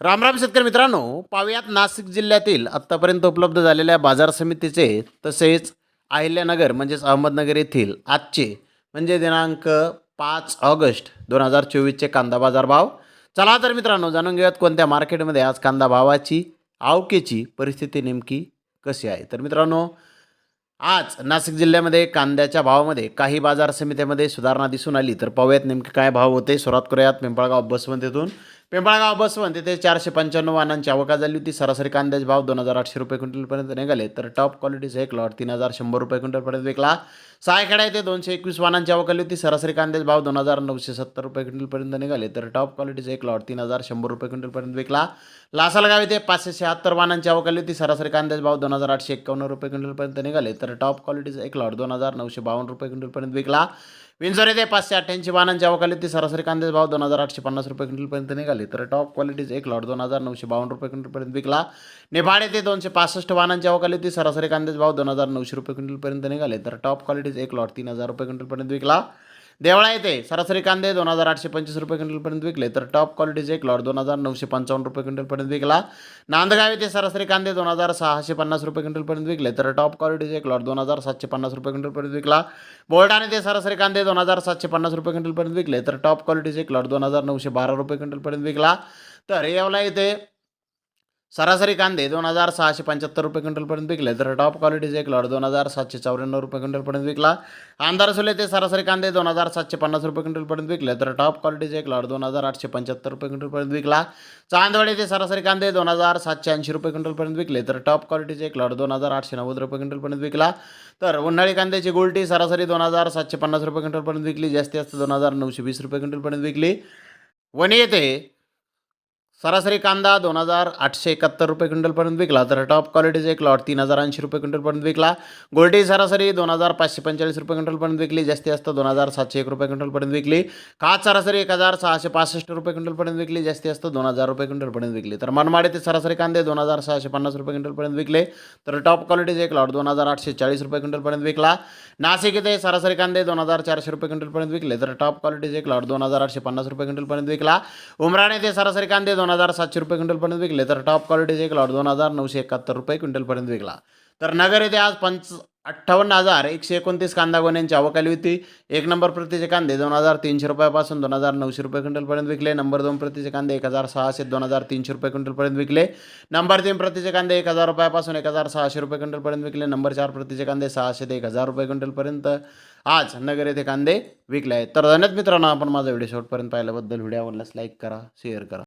रामराम शेतकरी मित्रांनो पाव्यात नाशिक जिल्ह्यातील आत्तापर्यंत उपलब्ध झालेल्या बाजार समितीचे तसेच अहिल्यानगर म्हणजेच अहमदनगर येथील आजचे म्हणजे दिनांक पाच ऑगस्ट दोन हजार चोवीसचे कांदा बाजार भाव. चला तर मित्रांनो जाणून घेऊयात कोणत्या मार्केटमध्ये आज कांदा भावाची आवकेची परिस्थिती नेमकी कशी आहे. तर मित्रांनो आज नाशिक जिल्ह्यामध्ये कांद्याच्या भावामध्ये काही बाजार समित्यामध्ये सुधारणा दिसून आली. तर पाहूयात नेमके काय भाव होते सुरुवात करूयात पिंपळगाव बसवंत येथून पिंपळगाव बसवंत येथे चारशे पंच्याण्णव वाहनांची आवका झाली होती. सरासरी कांद्याचे भाव दोन हजार आठशे रुपये क्विंटलपर्यंत निघाले. तर टॉप क्वालिटीचा एक लॉट तीन हजार शंभर रुपये क्विंटलपर्यंत विकला सायखेडा येथे दोनशे एकवीस वाहनांची आवक आली होती. सरासरी कांद्याचे भाव दोन हजार नऊशे सत्तर रुपये क्विंटलपर्यंत निघाले. तर टॉप क्वालिटीचा एक लॉट तीन हजार शंभर रुपये क्विंटलपर्यंत विकला लासलगाव येथे पाचशे शहात्तर वाहनांची आवक आली होती. सरासरी कांद्याचे भाव दोन हजार आठशे एक्कावन्न रुपये क्विंटलपर्यंत निघाले. तर टॉप क्वालिटीचा एक लॉट दोन हजार नऊशे बावन्न रुपये क्विंटलपर्यंत विकला विंचोर येथे पाचशे अठ्ठ्याऐंशी वाहनांची आवक आली सरासरी कांद्याचे भाव दोन हजार आठशे पन्नास रुपये क्विंटलपर्यंत निघाले तर टॉप क्वालिटीज एक लॉट दोन हजार नऊशे बावन्न रुपये क्विंटलपर्यंत विकला. निफाड येथे दोनशे पासष्ट वाहनांची आवक होती सरासरी कांद्याचे भाव दोन हजार नऊशे रुपये क्विंटलपर्यंत निघाले तर टॉप क्वालिटीज एक लॉट तीन हजार रुपये क्विंटलपर्यंत विकला. देवळा येथे सरासरी कांदे दोन हजार आठशे पंचवीस रुपये क्विंटलपर्यंत विकले. तर टॉप क्वालिटीचे एक लॉट दोन हजार नऊशे पंचावन्न रुपये क्विंटलपर्यंत विकला. नांदगाव येथे सरासरी कांदे दोन हजार सहाशे पन्नास रुपये क्विंटलपर्यंत विकले. तर टॉप क्वालिटीचे एक लॉट दोन हजार सातशे पन्नास रुपये क्विंटलपर्यंत विकला. बोलडाण येथे सरासरी कांदे दोन हजार सातशे पन्नास रुपये क्विंटलपर्यंत विकले. तर टॉप क्वालिटीचे एक लॉट दोन हजार नऊशे बारा रुपये क्विंटलपर्यंत विकला. तर येवला येथे सरासरी कांदे दोन हजार सहाशे पंच्याहत्तर रुपये क्विंटलपर्यंत विकले. तर टॉप क्वालिटीचे एक लॉट दोन हजार सातशे चौऱ्याण्णव रुपये क्विंटलपर्यंत विकला. आंधारसोले ते सरासरी कांदे दोन हजार सातशे पन्नास रुपये क्विंटलपर्यंत विकले. तर टॉप क्वालिटीचे एक लॉट दोन हजार आठशे पंच्याहत्तर रुपये क्विंटलपर्यंत विकला. चांदवाडे ते सरासरी कांदे दोन हजार सातशे ऐंशी रुपये क्विंटलपर्यंत विकले. तर टॉप क्वालिटीचे एक लॉट दोन हजार आठशे नव्वद रुपये क्विंटलपर्यंत विकला. तर उन्हाळी कांद्याची गोल्टी सरासरी दोन हजार सातशे पन्नास रुपये क्विंटलपर्यंत विकली. जास्तीत जास्त दोन हजार नऊशे वीस रुपये क्विंटलपर्यंत विकली. वणी येथे सरासरी कांदा दोन हजार आठशे एकाहत्तर रुपये क्विंटलपर्यंत विकला तर टॉप क्वालिटीचा एक लॉट तीन हजार ऐंशी रुपये क्विंटलपर्यंत विकला गोल्टी सरासरी दोन हजार पाचशे पंचेचाळीस रुपये क्विंटलपर्यंत विकली जास्तीत जास्त दोन हजार सातशे एक रुपये क्विंटलपर्यंत विकली खात सरासरी एक हजार सहाशे पासष्ट रुपये क्विंटलपर्यंत विकली जास्तीत जास्त दोन हजार रुपये क्विंटलपर्यंत विकली तर मनमाड ते सरासरी कांदे दोन हजार सहाशे पन्नास रुपये क्विंटलपर्यंत विकले तर टॉप क्वालिटीचे एक लॉट दोन हजार आठशे चाळीस रुपये क्विंटलपर्यंत विकला नाशिक येथे सरासरी कांदे दोन हजार चारशे रुपये क्विंटलपर्यंत विकले तर टॉप क्वालिटीचे एक लॉट दोन हजार आठशे पन्नास रुपये क्विंटलपर्यंत विकला उमराणे येथे सरासरी कांदे दोन दोन हजार सातशे रुपये क्विंटलपर्यंत विकले तर टॉप क्वालिटीचे एक लॉट दोन हजार नऊशे एकाहत्तर रुपये क्विंटलपर्यंत विकला. तर नगर येथे आज पंच अठ्ठावन्न हजार एकशे एकोणतीस कांदा गोण्यांची अवकाली होती. एक नंबर प्रतीचे कांदे दोन हजार तीनशे रुपयापासून दोन हजार नऊशे रुपये क्विंटलपर्यंत विकले. नंबर दोन प्रतीचे कांदे एक हजार सहाशे दोन हजार तीनशे रुपये क्विंटलपर्यंत विकले. नंबर तीन प्रतीचे कांदे एक हजार रुपयापासून एक हजार सहाशे रुपये क्विंटलपर्यंत विकले. नंबर चार प्रतीचे कांदे सहाशे ते एक हजार रुपये क्विंटलपर्यंत आज नगर येथे कांदे विकले आहेत. तर धन्यवाद मित्रांनो आपण माझा व्हिडिओ शॉर्टपर्यंत पाहिल्याबद्दल व्हिडिओ आवडल्यास लाईक करा शेअर करा.